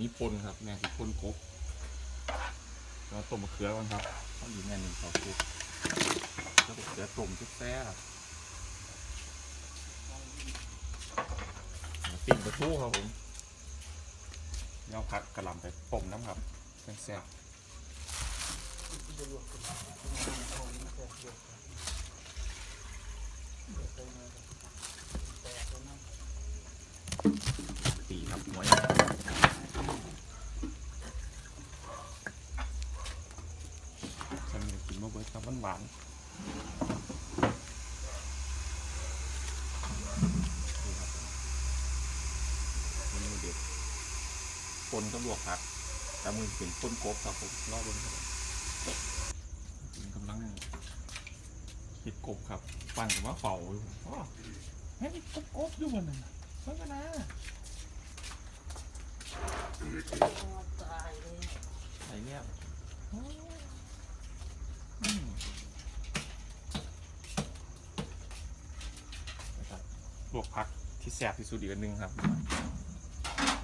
มีปนครับ แม่คือปนกบแล้วต้มมะเขือก่อนครับข้าวดีแม่หนึ่งข้าวคลุกแล้วมะเขือต้มชุบแซ่บปิ้งปลาทูครับผมแล้วเอาผักกระหล่ำไปต้มน้ำครับแซ่บๆตีครับหัวใหญ่ฉันอยากกิน มะเบิร์ดครับหวานๆนี่ครับผมเมนูเด็ดปนก็ลวกผักแต่มือเป็นปนกบครับผมรอบบนครับผมกำลังเห็ดกบครับ ปั่นกับว่าเป่าอยู่ว้าเฮ้ยกบกบอยู่บนนั้นน่ะเพิ่งกันนะตายเลยใส่เนี่ยโอ้อืมนะครับล วกผักที่แซ่บที่สุดอีกอันหนึงครับ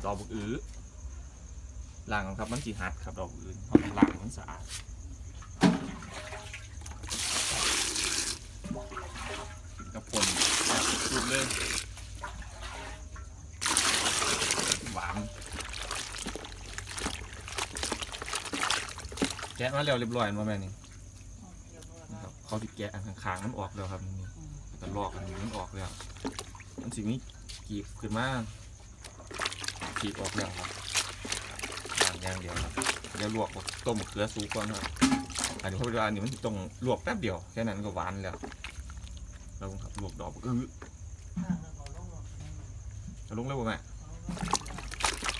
ดอกบุกอื้อล้างก่อนครับมันจีหัดครับดอกบุกอื้อเพราะมันล้างมันสะอาดกินกับผลแซ่บสุดๆเลยหวานแกะมาแล้วเรียบร้อยมาแม่นี่เรียบร้อยนะแล้ควรับเขาที่แกะอันข้างๆมันออกแล้วครับนี่แล้วก็ลอกอันนี้มันออกแล้ว มันสิมีกีบขึ้นมากีบออกแล้วครับย่างอย่างเดียวครับเดี๋ยวลวกต้มเกลือสูก่อนครับอันนี้เพราะว่านี้มันต้องลวกแป๊บเดียวแค่นั้นก็หวานแล้วแล้วครับลวกดอกอื้อข้างเขาลงหมดจะลงแล้วบ่แม่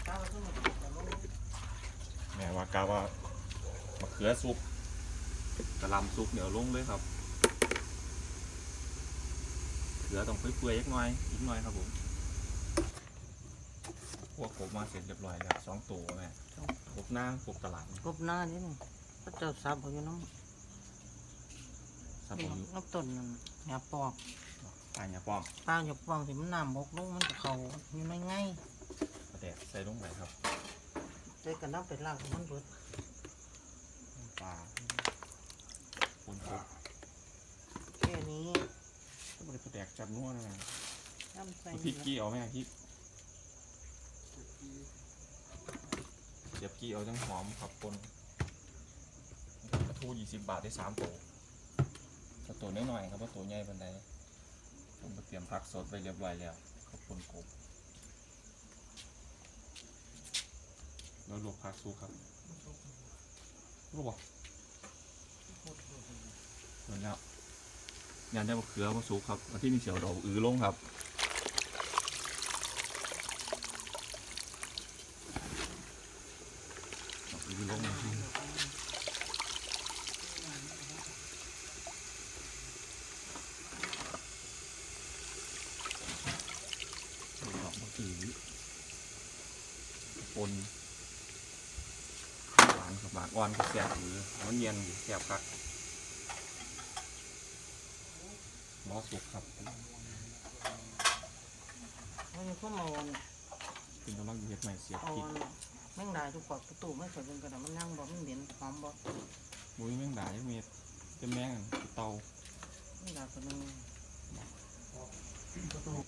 แล้วก็หมดแต่ลงแม่ว่ากาว่ามะเขือซุปกระลำซุปเดี๋ยวลงเลยครับ เกลือต้องเปื่อยๆอีกหน่อยอีกหน่อยครับผมพวกผมมาเสร็จเรียบร้อยแล้วสองตัวแม่พวกนางพวกตลาดนี่กบหน้านี่นี่พระเจ้าซับเขาอยู่น้ครับผมำน้ำต้นนั่นหยาปอกปลาหยาป้อมปลาหยาปอกที่มันน้ำบกลงมันจะเขาอยู่ไม่ง่ายกระแดกใส่ลงไปครับเจอกันน้ำเป็ดล่างของมันเบิดปลาคนครบแค่นี้ ก็ไม่ได้กระแดกจับนัวนะแม่น้ำใส่เอาพริกกี้เอาไหมพริกเดี๋ยวกี้เอาจังหอมครับคนกระทูยี่สิบบาทได้สามตัวถ้าตัวน้อยๆครับว่าตัวใหญ่ปานใดผมไปเตรียมผักสดไว้เรียบร้อยแล้วขอบคุณกบแล้วลวกผักสู้ครับรู้ป่ะเหมือนแล้ว ยานได้มะเขือมาสุกครับอที่นี่เสียวดอกอือลงครับดอกอือลงดอกมะอือปนหวานกับหมากอ่อนกับแสบอือมันเย็นแสบคักหม อสุกครับมันมีข้าวเมาเนี่ยเป็นกำลังเฮ็ดใหม่เสียบเอาพริกแม่งดาทุกปอกประตูไม่สวยเป็นกระดาษมันนั่งบ่มันเหม็นหอมบ่มุ้ยแมงดาเม็ดเป็นแมงเตาแมงดาตัวนึง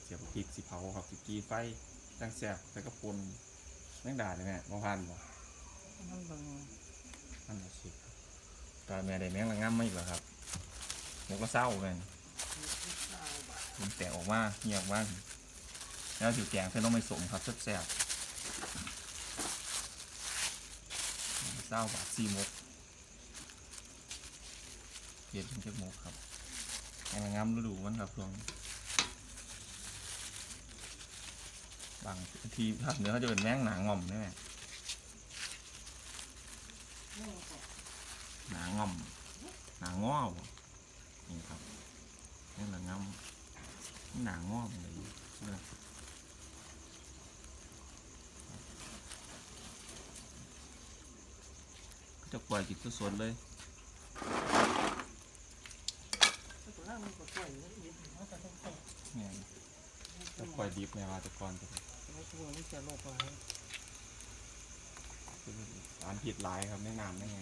เสียบพริกสิเผาครับสิกีไฟจังแสบแต่ก็ปนแมงดาเลยแม่บ่พันบ่มันบังนั่นแหละสิตาแม่ได้แมงละง่ำมาอีกแล้วครับหมกละเศร้าแม่น มันแตกออกมาเหี่ยวออกมาแล้วสิแกงเส้นต้องไม่สมครับแซ่บเศร้าบาทสี่มกเห็ดเป็นเจ็ดมกครับแมงง่ำฤดูมันครับช่วงบางทีภาคเหนือเขาจะเป็นแมงหนางอมนี่แหละหนางอมหนางอบ่นี่ครับแมงหนางอม หนางอมเลยเนี่ยเขาจะปล่อยจิตสดๆเลยตัวนั้นมันก็สวยเลยนิดมันจะต้องแต่เนี่ยจะปล่อยดิบในวาแตะกอนไปไม่ช่วยมันจะโรคอะไรคือสารผิดหลายครับในน้ำได้ไง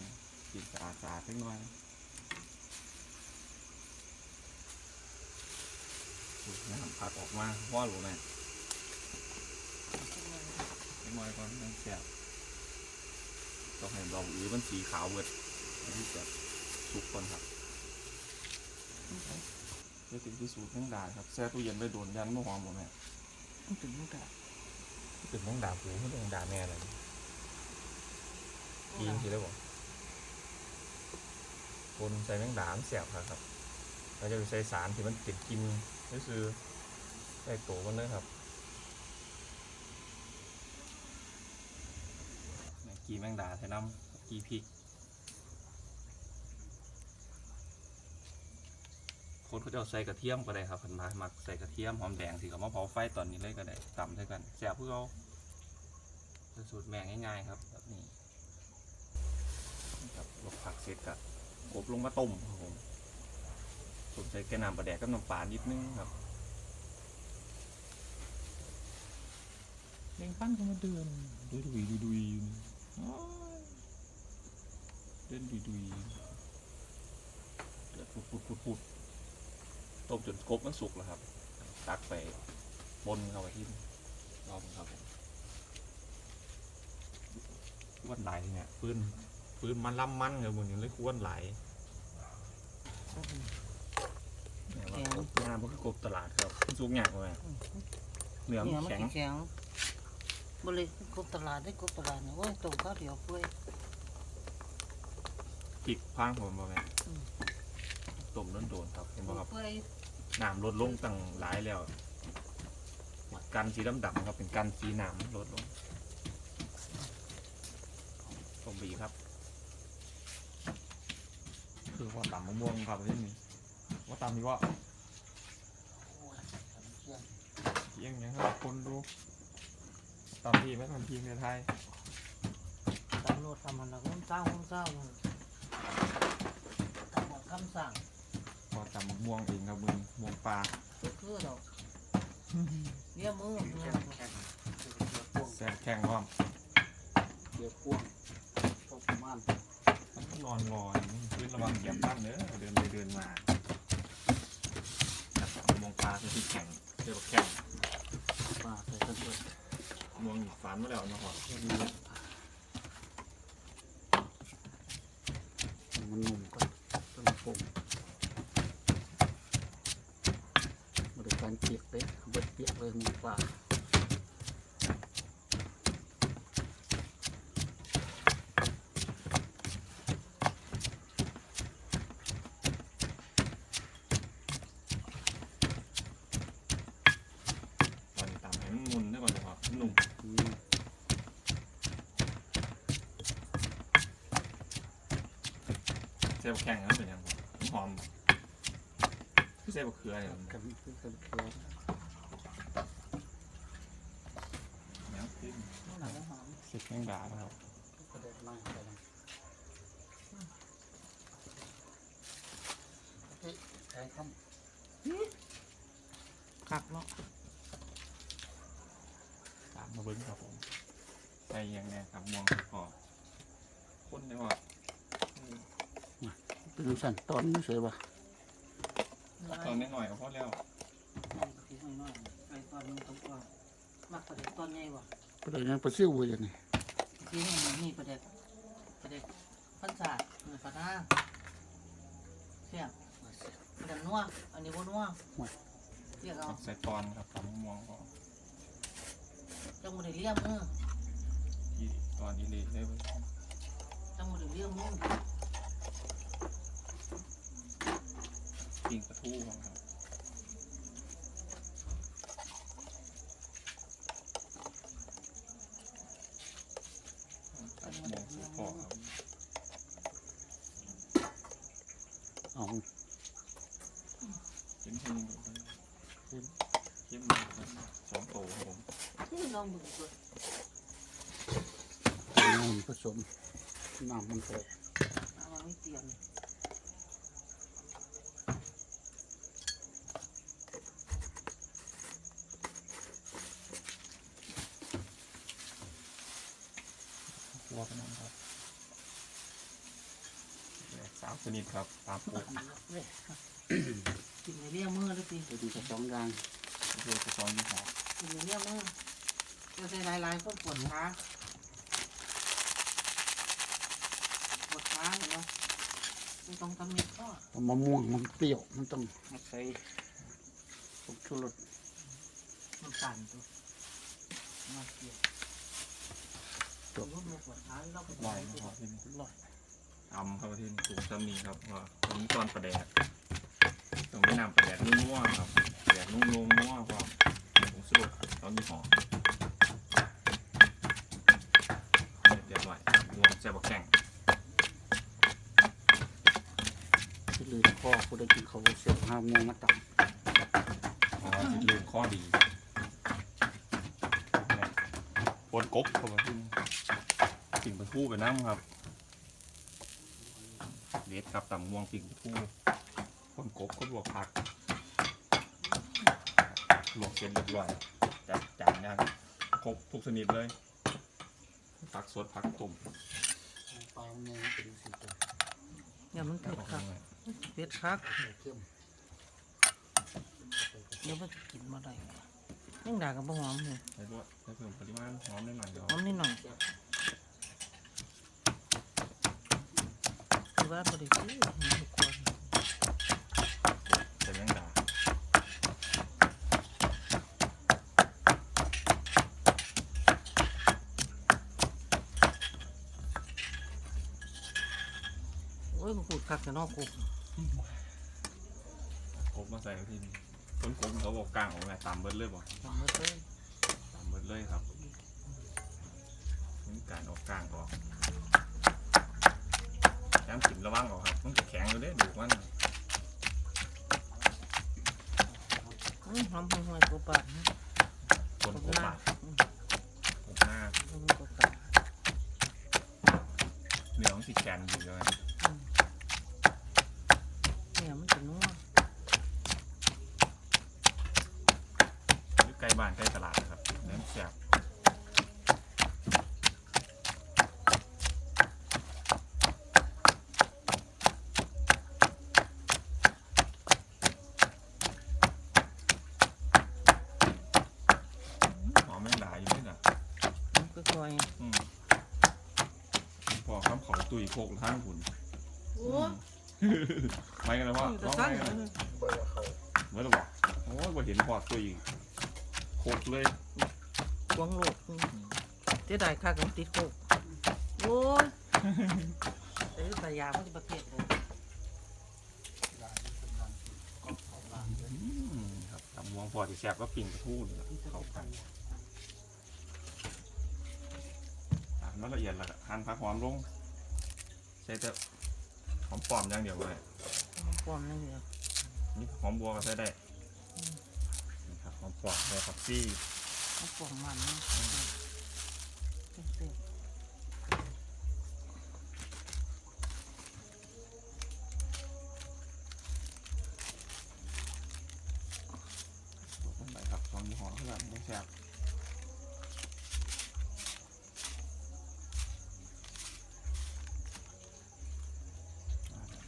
กินสะอาดสะอาดเล็กน้อยอุ๊ย น้ำผักออกมาว่าหรือไงเล็กน้อยก่อนมันแสบต้องให้ดอกอือมันสีขาวเบิดอันที่จะสุกก่อนครับเพื่อเป็นที่สูตรแมงดาครับแช่ตู้เย็นไปโดนยันไม่หอมหมดแม่มันถึงมันก็ถึงแมงดาผูไม่ต้องดาแม่เลยยิงทีได้บอกคนใส่แมงดามันแสบครับครับเราจะไปใส่สารที่มันติดกิน ก็คือใส่โตมันเลยครับกีแมงดาใส่น้ำกีพริกคนเขาจะเอาใส่กระเทียมก็ได้ครับพันมาหมักใส่กระเทียมหอมแดงสิเขามาเผาวไฟตอนนี้เลยก็ได้ตำด้วยกันแซ่บเพื่อเอาสูตรแม่งง่ายๆครับแบบนี้ครับลวกผักเสร็จกับกบลงมาต้มครับผม ผมใส่แกน้ำปลาแดกกับน้ำปลานิดนึงครับเล่งปั้นก็มาเดินดุยดุยดุยดุยเดินดุยดุยเดือดปุดปุดปุดปุดต้มจนกบมันสุกแล้วครับ ตักไปบนเข้าไปที่รอบครับผมควนไหลเนี่ยปืนปืนมันล่ำมันครับมึงยังเลยควนไหลายเนี่ยว่ากบงานมันคือกบตลาดครับมันสุกยากกว่าเนื้อเนี่ยมันมันแข็งสิแข็งบ่เลยกบตลาดได้กบตลาดเนี่ยโอ้ยตรงข้าวเดียวเพื่อยพริกพางผมบ่แม่อืมต้มโดนๆครับเห็นบ่ครับเพื่อยน้ำลดลงตั้งหลายแล้วกันสีดำๆครับเป็นกันสีน้ำลดลงต้มบีครับ คือว่าตำมะม่วงครับที่นี่ ว่าตำนี่ว่าเที่ยงยังครับคนดูตำทีไหมตำทีในไทยตำรวจทำมันแล้วมันเศร้ามันเศร้ามันทำหมดคำสั่งพอตำมะม่วงเองครับมึงม่วงปลาก็คือดอกเลี้ยมือเนี่ยแซ่บแข็งพร้อมเดี๋ยวพ่วงตกประมาณมันก็นอนรออยู่นี่พื้นระวังเหยียบตั้นเด้อเดินไปเดินมาจับมะม่วงปลาคือ ที่แข็งเรียกว่าแข็งปลาใส่กันด้วยม่วงฝันมาแล้วนะครับมันนุ่มก็ต้องปรุงบริการเปียกเลยเบิดเปียกเลยหมูปลา ตอนนี้ตำให้มันมุนได้ก่อนนะครับหนุ่ม อืม เส้น แข็งนั้นเป็นยังไงหอมพี่เส้นบะเขือเนี่ยกันคือกันเกลือเนี่ยขึ้นหนังหอมเสร็จแมงดาแล้วครับก็ได้มากไปแล้วเฮ้ยใช้คคักเนาะตามมาเบิ้งครับผมใส่ยังไงครับม่วงพอคนได้ว่า เป็นสั่นตอนนี้เสียบ่ตอนนี้หน่อยก็พอแล้วทีน้อยๆไปตอนนึงต้องว่ามักประเด็กตอนใหญ่บ่ก็ได้ยังไปซิ่วอยู่อย่างนี้ทีนี้มันมีประเด็กประเด็กพันศาสตร์หรือปะนาเสียบประเด็กนัวอันนี้บ่นัวเรียกเอาใส่ตอนครับตอนม่วงก็จังบ่ได้เลี้ยมือที่ตอนนี้เลยได้เว้ยจังบ่ได้เลี้ยมือ ปิ้งปลาทูครับตัดม่วงสุกพอครับเอาเข้มเข้มเข้มเข้มสองโตครับผมนี่ลองดูก่อนน้ำผสมน้ำมันแตกเอามาไม่เตรียม โอ้ตัวกันนะครับแหลกสามชนิดครับตามปกเว้ยกินในเลี้ยมือด้วยสิเดี๋ยวดูจะสองอย่างเพื่อจะซ้อนยี่ห้อกินในเลี้ยมือจะใส่หลายๆคนปวดขาปวดขาเห็นไหมไม่ต้องทำเม็ดก็แต่มะม่วงมันเปรี้ยวมันต้องมาใส่ผงชูรสมันสั่นตัวมาเกี่ยว ตัวลอยนะครับที่นี่ลอยตำครับที่นี่ถูกจำนี้ครับว่าตรงนี้ตอนประแดกต้องไม่นำประแดกนุ่มๆครับประแดกนุ่มๆนุ่มๆก็ผมสรุปตอนยี่ห้อเรียบร้อยรวมแซ่บบักแข่งที่เลยข้อกูได้กินเขาเสียบห้ามวงมาตักเพราะว่าจิตลืมข้อดีเนี่ยปนกบเข้ามา ที่นี่สิ่งเป็นผู้ไปนั่งครับเด็ดครับตำม่วงสิ่งเป็นผู้ปนกบก็ลวกผักลวกเสร็จเรียบร้อยจัดจานย่างครบทุกชนิดเลยผักสดผักต้มปลาเนี่ยเป็นสีตัวเนี่ยมันแล้วเผ็ดก็ครับข้างในเผ็ดครับเข้มเดี๋ยวมันจะกินมาได้ยังด่ากับบ่หอมเลยใช้ด้วยใช้เพิ่มปริมาณหอมนิดหน่อยเดียวหอมนิดหน่อยคือ ว่าพอดีคือทุกคนใส่แมงดาโอ้ยมันขูดคักแต่นอกกุกกบมาใส่ที่นี่ต้นกบเขาบอกกลางของไงตามเบิดเลยบ่ทำมาเลยตามเบิดเลยครับนี่การเออกกลางออก ย้ำกินระวังออกครับ มันจะแข็งเลยเด้ดูมันอื้อหอมห่วยๆกูปากนะคนกโคหน้าบะอืมโคบหน้าอืมกูปากเนื้อมันสิแข็งอยู่เลยเนี่ยมันจะนัวอยู่ใกล้บ้านใกล้ตลาดนะครับเนื้อมันแซ่บหอมแมงดาอยู่ด้วยนะ มันก็ค่อย อืมพอคำเขาตุยโคกทางคุณโอ้ไม่กันเลยพ่อจะร้องสั่นไม่กันเลยเบอร์เขาเมื่อเราบอกโอ้ยพอเห็นพอตุยโคกเลยกวางโลดอืมเจ๊ได้ค่ากันติดโคกโอ้ยแต่ยุตยาเขาจะประเทศเลยลายเป็นลายก็เขาลายเลยอืมครับตำมวงพอที่แซ่บก็ปิ่งกระทู้นี่แหละเข้ากันอะมันละเอียดและหั่นผักหอมลง ใส่แต่หอมปลอมอย่างเดียวเลยปลอมนั่นเดียวนี่หอมบัวก็ใส่ได้นี่ครับหอมปลอมใส่ผักซี่มันปลอมมันนะ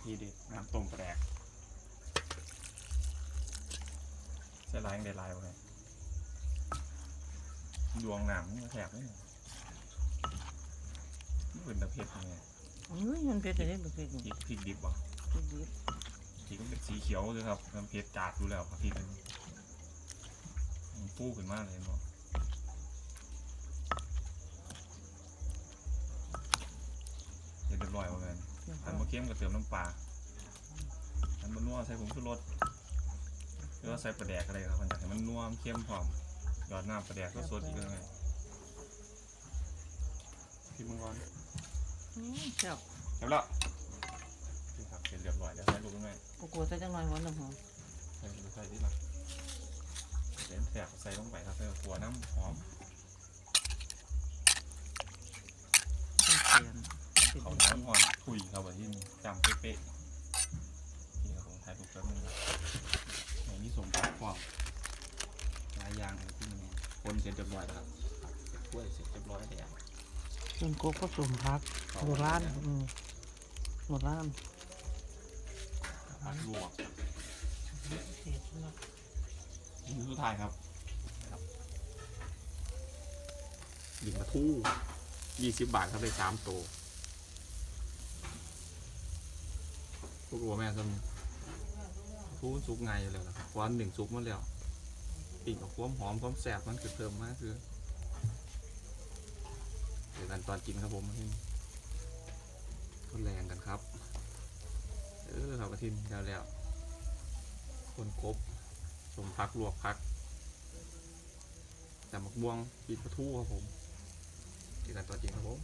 ที่เด็ดน้ำต้มปลาแดกใส่ลายยังได้ลายไปดวงหนามนี่แสบเลยนี่เป็นตะเพ็ดยังไงๆอุ้ยมันเผ็ดเลยมันเผ็ดพนี่ริกพริกดิบบ่พริกดิบพริกมันเป็นสีเขียวเลยครับมันเผ็ดจัดดูแล้วครับพริกมันมันฟูขึ้นมากเลยเนาะ แล้วแมนทันมาเข้มก็เติมน้ำปลาทันมานัวใส่ผงชูรสหรือว่าใส่ปลาแดกอะไรครับมันอยากให้มันนัวมันเข้มพร้อมหยอดน้ำปลาแดกก็สดอีกเลยไงพี่มังกรอืมเจ้าเรียบร้อยนี่ครับเป็นเรียบร้อยแล้วให้ลูกด้วยกูกลัวใส่จังหน่อยหัวหนึ่งหอมใส่ใส่ที่ละเส้นแสบใส่ลงไปครับใส่หัวน้ำหอมต้องเปลี่ยนเป็นเขาน้ำอ่อน คุยครับว่าที่นี่จำเป๊ะๆที่ผมถ่ายรูปแป๊บนึงนะในนี้สมบัติความหลายอย่างเลยที่นี่คนเสร็จเรียบร้อยแล้วครับเสร็จถ้วยเสร็จเรียบร้อยแล้วเป็นโกผสมพักโบราณอืมโบราณผักลวกเสียสำหรับนี่สุดท้ายครับครับยิงมาทู่ยี่สิบบาทครับได้สามตัว พวกรัวแม่ซ้ำทู่ซุปไงอยู่แล้วนะครับเพราะว่าหนึ่งซุปมาแล้วปีกกับความหอมความแสบมันคือเพิ่มมากคือเดี๋ยวกันตอนกินครับผมให้ทดแรงกันครับ เออครับกระทินแล้วแล้วคนครบสมพักลวกพักแต่หมักม่วงปีกปลาทูครับผมกินกันตัวจริงครับผม